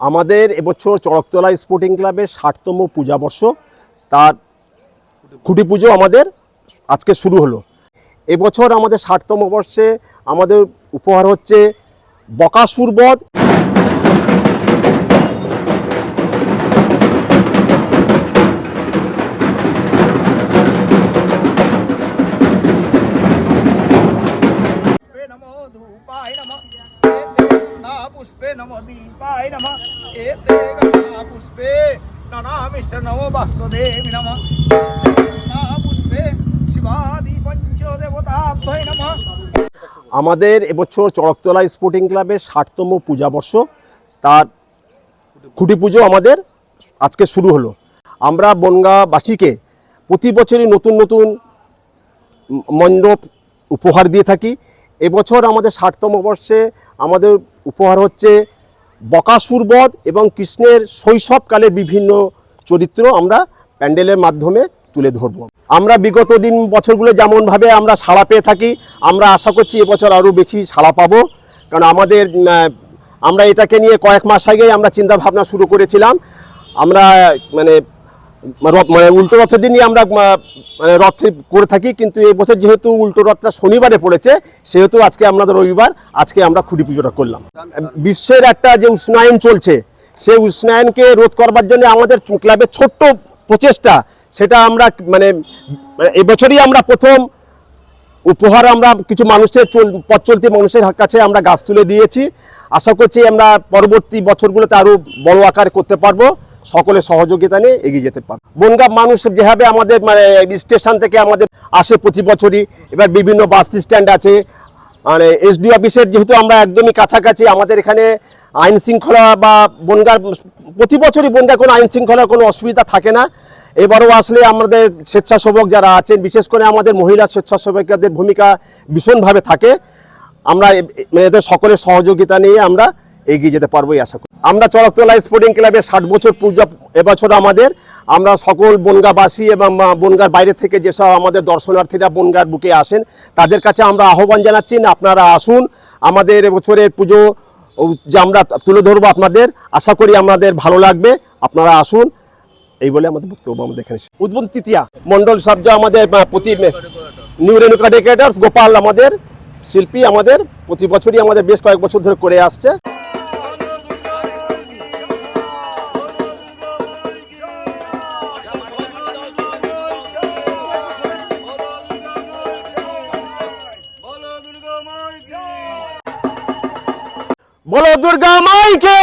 আমাদের এবছর চড়কতলা স্পোর্টিং ক্লাবের ষাটতম পূজাবর্ষ তার খুঁটি পুজো আমাদের আজকে শুরু হলো। এবছর আমাদের ষাটতম বর্ষে আমাদের উপহার হচ্ছে বকাসুর पुष्पे नमो दीपाय नमः एते गन्धा पुष्पे ननामिश्र नमो वास्तुदेवी नमः एते गन्धा पुष्पे शिवादि पञ्चदेवताभ्यै नमः আমাদের এবছর চড়কতলা স্পোর্টিং ক্লাবের ষাটতম পূজাবর্ষ তার খুঁটি পুজো আমাদের আজকে শুরু হলো আমরা বনগাঁবাসীকে প্রতি বছরই নতুন নতুন ম- মণ্ডপ উপহার দিয়ে থাকি এবছর আমাদের ষাটতম বর্ষে আমাদের উপহার হচ্ছে বকাসুর বধ এবং কৃষ্ণের শৈশবকালে বিভিন্ন চরিত্র আমরা প্যান্ডেলের মাধ্যমে তুলে ধরব। আমরা বিগত দিন বছরগুলো যেমনভাবে আমরা সাড়া পেয়ে থাকি, আমরা আশা করছি এবছর আরও বেশি সাড়া পাবো। কারণ আমাদের আমরা এটাকে নিয়ে কয়েক মাস আগেই আমরা চিন্তা ভাবনা শুরু করেছিলাম। আমরা মানে মানে উল্টো রথের দিনই আমরা মানে রথ করে থাকি, কিন্তু এই বছর যেহেতু উল্টো রথটা শনিবারে পড়েছে, সেহেতু আজকে আমাদের রবিবার, আজকে আমরা খুঁটি পুজোটা করলাম। বিশ্বের একটা যে উষ্ণায়ন চলছে, সেই উষ্ণায়নকে রোধ করবার জন্য আমাদের ক্লাবের ছোট্ট প্রচেষ্টা, সেটা আমরা মানে মানে এবছরই আমরা প্রথম উপহার আমরা কিছু মানুষের চল পথ চলতি মানুষের কাছে আমরা গাছ তুলে দিয়েছি। আশা করছি আমরা পরবর্তী বছরগুলোতে আরও বড় আকারে করতে পারব। সকলের সহযোগিতা নিয়ে এগিয়ে যেতে পারব। বনগাঁ মানুষ যেভাবে আমাদের মানে স্টেশন থেকে আমাদের আসে প্রতি বছরই, এবার বিভিন্ন বাস স্ট্যান্ড আছে। মানে এসডি অফিসের যেহেতু আমরা একদমই কাছাকাছি, আমাদের এখানে আইন শৃঙ্খলা বা বনগার প্রতি বছরই বনগার কোনো আইন শৃঙ্খলার কোনো অসুবিধা থাকে না। এবারও আসলে আমাদের স্বেচ্ছাসেবক যারা আছেন, বিশেষ করে আমাদের মহিলা স্বেচ্ছাসেবকদের ভূমিকা ভীষণভাবে থাকে। আমরা এ- এদের সকলের সহযোগিতা নিয়ে আমরা এগিয়ে যেতে পারব আশা করি আমরা চড়কতলা স্পোর্টিং ক্লাবের ষাট বছর পূজা, এবছর আমাদের, আমরা সকল বনগাবাসী এবং বনগার বাইরে থেকে যেসব আমাদের দর্শনার্থীরা বনগার বুকে আসেন, তাদের কাছে আমরা আহ্বান জানাচ্ছি না, আপনারা আসুন, আমাদের এবছরের পুজো যে আমরা তুলে ধরবো আপনাদের, আশা করি আমাদের ভালো লাগবে, আপনারা আসুন, এই বলে আমাদের বক্তব্য আমাদের এখানে। উদ্বোধন তৃতীয়া মন্ডল সবজ আমাদের প্রতি নিউ রেনুকা ডেকেটার্স গোপাল আমাদের শিল্পী আমাদের প্রতি বছরই আমাদের বেশ কয়েক বছর ধরে করে আসছে। বলো দুর্গা মাইকে!